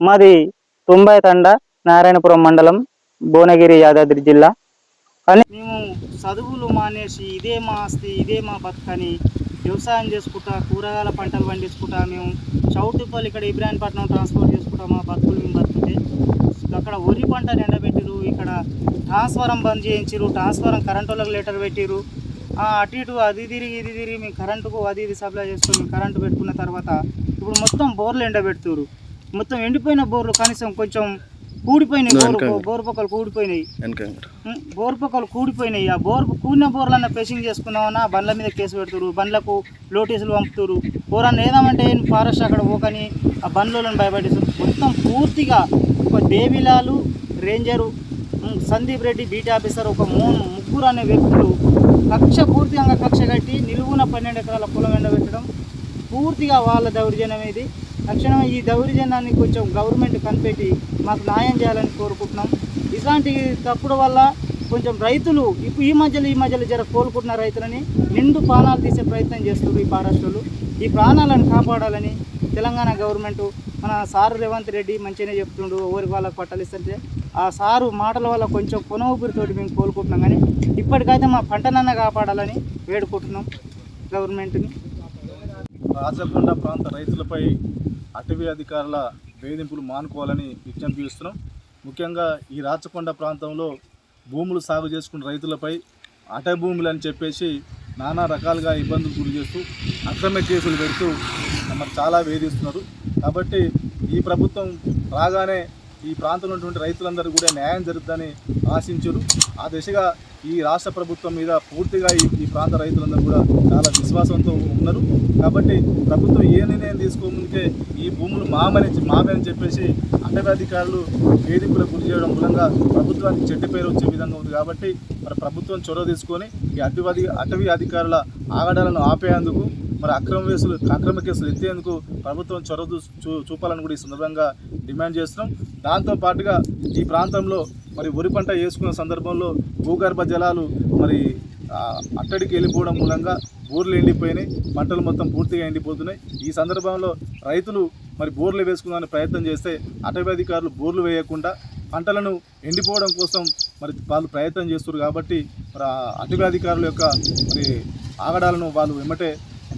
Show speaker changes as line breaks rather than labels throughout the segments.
మాది తొంభై తండ నారాయణపురం మండలం భువనగిరి యాదాద్రి జిల్లా. కానీ మేము చదువులు మానేసి ఇదే మా ఆస్తి ఇదే మా బతుకని వ్యవసాయం చేసుకుంటా కూరగాయల పంటలు పండించుకుంటా మేము చౌటుపల్లి ఇక్కడ ఇబ్రాహీంపట్నం ట్రాన్స్పోర్ట్ చేసుకుంటా మా బతుకులు మేము బతుకుతే. అక్కడ వరి పంట ఎండబెట్టిరు ఇక్కడ ట్రాన్స్ఫారం బంద్ చేయించారు ట్రాన్స్ఫారం కరెంటు వాళ్ళకి లెటర్ పెట్టిరు. అటు ఇటు అది తిరిగి ఇది తిరిగి మేము కరెంటుకు అది ఇది సప్లై చేసుకొని కరెంటు పెట్టుకున్న తర్వాత ఇప్పుడు మొత్తం బోర్లు ఎండబెడుతురు మొత్తం ఎండిపోయిన బోర్లు కనీసం కొంచెం కూడిపోయినాయి బోరు బోరు పక్కలు కూడిపోయినాయి. ఉం, బోరు పక్కలు కూడిపోయినాయి. ఆ బోర్ కూడిన బోర్లన్న పేసింగ్ చేసుకున్నామన్నా బండ్ల మీద కేసు పెడుతురు బండ్లకు నోటీసులు పంపుతురు పోరాన్ని ఏదామంటే ఫారెస్ట్ అక్కడ పోకని ఆ బండ్లను భయపడిస్తారు మొత్తం పూర్తిగా ఒక దేవిలాలు ranger Sandeep Reddy beat officer ఒక మూడు ముగ్గురు అనే వ్యక్తులు కక్ష పూర్తిగా కక్ష కట్టి నిలువున పన్నెండు ఎకరాల పొలం ఎండబెట్టడం పూర్తిగా వాళ్ళ దౌర్జన్యం ఇది. తక్షణమే ఈ దౌర్జన్యాన్ని కొంచెం గవర్నమెంట్ కనిపెట్టి మాకు న్యాయం చేయాలని కోరుకుంటున్నాం. ఇలాంటి తప్పుడు వల్ల కొంచెం రైతులు ఇప్పుడు ఈ మధ్యలో ఈ మధ్యలో జర కోలుకుంటున్న రైతులని నిండు ప్రాణాలు తీసే ప్రయత్నం చేస్తున్నారు ఈ ఫారెస్టులు ఈ ప్రాణాలను కాపాడాలని తెలంగాణ గవర్నమెంట్ మన సారు రేవంత్ రెడ్డి మంచిగానే చెప్తుండు ఊరికి వాళ్ళకి పట్టాలిస్తుంటే ఆ సారు మాటల వల్ల కొంచెం కొన మేము కోలుకుంటున్నాం కానీ ఇప్పటికైతే మా పంటనన్న కాపాడాలని వేడుకుంటున్నాం గవర్నమెంట్ని.
రాజకొండ ప్రాంత రైతులపై అటవీ అధికారుల వేధింపులు మానుకోవాలని విజ్ఞప్తి చేస్తున్నాం. ముఖ్యంగా ఈ రాచకొండ ప్రాంతంలో భూములు సాగు చేసుకున్న రైతులపై అటవీ భూములు అని చెప్పేసి నానా రకాలుగా ఇబ్బందులు గురి చేస్తూ అక్రమ కేసులు పెడుతూ మరి చాలా వేధిస్తున్నారు. కాబట్టి ఈ ప్రభుత్వం రాగానే ఈ ప్రాంతంలో ఉన్నటువంటి రైతులందరూ కూడా న్యాయం జరుగుతుందని ఆశించారు. ఆ దిశగా ఈ రాష్ట్ర ప్రభుత్వం మీద పూర్తిగా ఈ ఈ ప్రాంత రైతులందరూ కూడా చాలా విశ్వాసంతో ఉన్నారు. కాబట్టి ప్రభుత్వం ఏ నిర్ణయం తీసుకోముందుకే ఈ భూములు మామని మామని చెప్పేసి అటవీ అధికారులు వేధింపులకు గురి చేయడం మూలంగా ప్రభుత్వానికి చెడ్డ పేరు వచ్చే విధంగా ఉంది కాబట్టి మరి ప్రభుత్వం చొరవ తీసుకొని ఈ అటవీ అటవీ అధికారుల ఆగడాలను ఆపేందుకు మరి అక్రమ కేసులు అక్రమ కేసులు ఎత్తేందుకు ప్రభుత్వం చొరవ చూ- చూపాలని కూడా ఈ సందర్భంగా డిమాండ్ చేస్తున్నాం. దాంతో పాటుగా ఈ ప్రాంతంలో మరి వరి పంట వేసుకున్న సందర్భంలో భూగర్భ జలాలు మరి అట్టడికి వెళ్ళిపోవడం మూలంగా బోర్లు ఎండిపోయినాయి పంటలు మొత్తం పూర్తిగా ఎండిపోతున్నాయి. ఈ సందర్భంలో రైతులు మరి బోర్లు వేసుకుందామని ప్రయత్నం చేస్తే అటవీ అధికారులు బోర్లు వేయకుండా పంటలను ఎండిపోవడం కోసం మరి వాళ్ళు ప్రయత్నం చేస్తారు కాబట్టి మరి అటవీ అధికారుల యొక్క మరి ఆగడాలను వాళ్ళు వెంబటే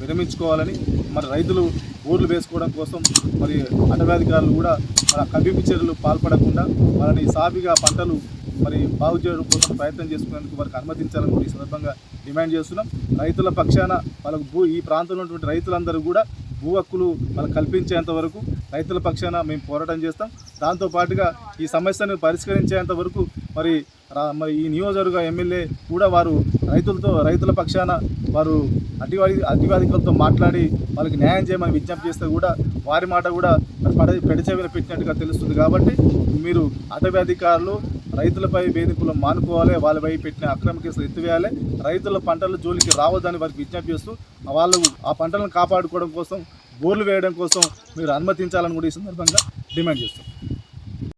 విరమించుకోవాలని మరి రైతులు ఓట్లు వేసుకోవడం కోసం మరి అటవీ కూడా మన కవ్వింపు చర్యలు పాల్పడకుండా వాళ్ళని సాఫీగా పంటలు మరి బాగు చేయడం కోసం ప్రయత్నం చేసుకునేందుకు వారికి అనుమతించాలని కూడా ఈ సందర్భంగా డిమాండ్ చేస్తున్నాం. రైతుల పక్షాన వాళ్ళకు భూ ఈ ప్రాంతంలో ఉన్నటువంటి రైతులందరూ కూడా భూ హక్కులు వాళ్ళకి కల్పించేంత వరకు రైతుల పక్షాన మేము పోరాటం చేస్తాం. దాంతో పాటుగా ఈ సమస్యను పరిష్కరించేంత వరకు మరి రా- మరి ఈ నియోజకవర్గ ఎమ్మెల్యే కూడా వారు రైతులతో రైతుల పక్షాన వారు అటివాది అధికారులతో మాట్లాడి వాళ్ళకి న్యాయం చేయమని విజ్ఞప్తి చేస్తే కూడా వారి మాట కూడా పడ పెడచెవిన పెట్టినట్టుగా తెలుస్తుంది కాబట్టి మీరు అటవీ అధికారులు రైతులపై వేధింపులు మానుకోవాలి వాళ్ళపై పెట్టిన అక్రమ కేసులు ఎత్తివేయాలి రైతుల పంటల జోలికి రావద్దని వారికి విజ్ఞప్తి చేస్తూ వాళ్ళు ఆ పంటలను కాపాడుకోవడం కోసం బోర్లు వేయడం కోసం మీరు అనుమతించాలని కూడా ఈ సందర్భంగా డిమాండ్ చేస్తాం